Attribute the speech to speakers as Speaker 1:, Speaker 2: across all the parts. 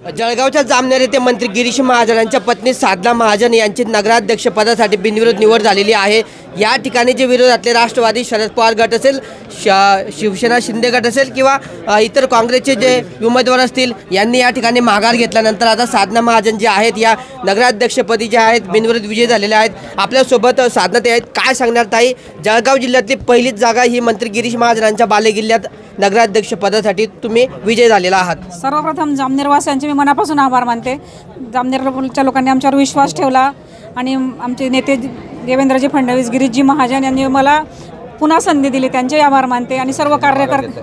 Speaker 1: जळगावच्या जामनेर येथे मंत्री गिरीश महाजनांच्या पत्नी साधना महाजन यांची नगराध्यक्षपदासाठी बिनविरोध निवड झालेली आहे. या ठिकाणी जे विरोधातले राष्ट्रवादी शरद पवार गट असेल श शिवसेना शिंदे गट असेल किंवा इतर काँग्रेसचे जे उमेदवार असतील यांनी या ठिकाणी माघार घेतल्यानंतर आता साधना महाजन जे आहेत या नगराध्यक्षपदी जे आहेत बिनविरोध विजय झालेले आहेत. आपल्यासोबत साधना ते आहेत. काय सांगणार ताई? जळगाव जिल्ह्यातली पहिलीच जागा ही मंत्री गिरीश महाजनांच्या बालेकिल्ल्यात नगराध्यक्षपदासाठी तुम्ही विजय झालेला आहात.
Speaker 2: सर्वप्रथम जामनेरवासांचे मी मनापासून आभार मानते. जामनेरच्या लोकांनी आमच्यावर विश्वास ठेवला आणि आमचे नेते देवेंद्रजी फडणवीस गिरीशजी महाजन यांनी मला पुन्हा संधी दिली. त्यांचेही आभार मानते आणि सर्व कार्यकर्ते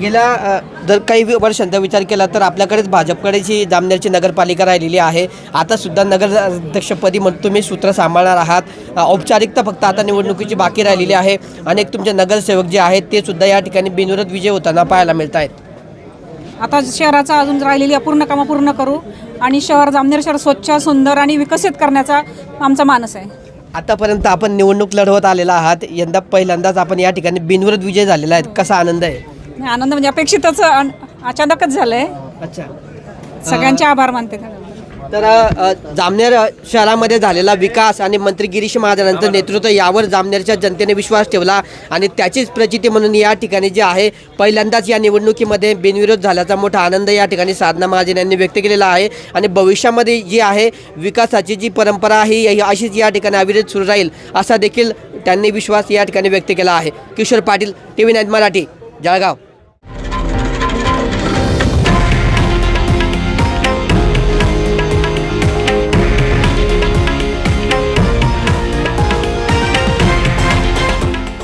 Speaker 1: गेल्या जर काही वर्षांचा विचार केला तर आपल्याकडेच भाजपकडेची जामनेरची नगरपालिका राहिलेली आहे. आता सुद्धा नगर अध्यक्षपदी म्हणून तुम्ही सूत्र सांभाळणार आहात. औपचारिकता फक्त आता निवडणुकीची बाकी राहिलेली आहे. अनेक तुमचे नगरसेवक जे आहेत ते सुद्धा या ठिकाणी बिनविरोध विजय होताना पाहायला मिळत आहेत
Speaker 2: आता शहराचा अजून राहिलेली अपूर्ण कामं पूर्ण करू आणि शहर जामनेर शहर स्वच्छ सुंदर आणि विकसित करण्याचा आमचा मानस आहे.
Speaker 1: आतापर्यंत आपण निवडणूक लढवत आलेला आहात. यंदा पहिल्यांदाच आपण या ठिकाणी बिनविरोध विजय झालेला आहे. कसा आनंद आहे?
Speaker 2: आनंद म्हणजे अपेक्षितच अन- अचानकच झालं आहे
Speaker 1: अच्छा.
Speaker 2: सगळ्यांचे आभार मानते
Speaker 1: तर जामनेर शहरामध्ये झालेला विकास आणि मंत्री गिरीश महाजनांचं नेतृत्व यावर जामनेरच्या जनतेने विश्वास ठेवला आणि त्याचीच प्रचिती म्हणून या ठिकाणी जे आहे पहिल्यांदाच या निवडणुकीमध्ये बिनविरोध झाल्याचा मोठा आनंद या ठिकाणी साधना महाजन यांनी व्यक्त केलेला आहे आणि भविष्यामध्ये जी आहे विकासाची जी परंपरा आहे ही अशीच या ठिकाणी अविरत सुरू राहील असा देखील त्यांनी विश्वास या ठिकाणी व्यक्त केला आहे. Kishor Patil T V nine Marathi Jalgaon.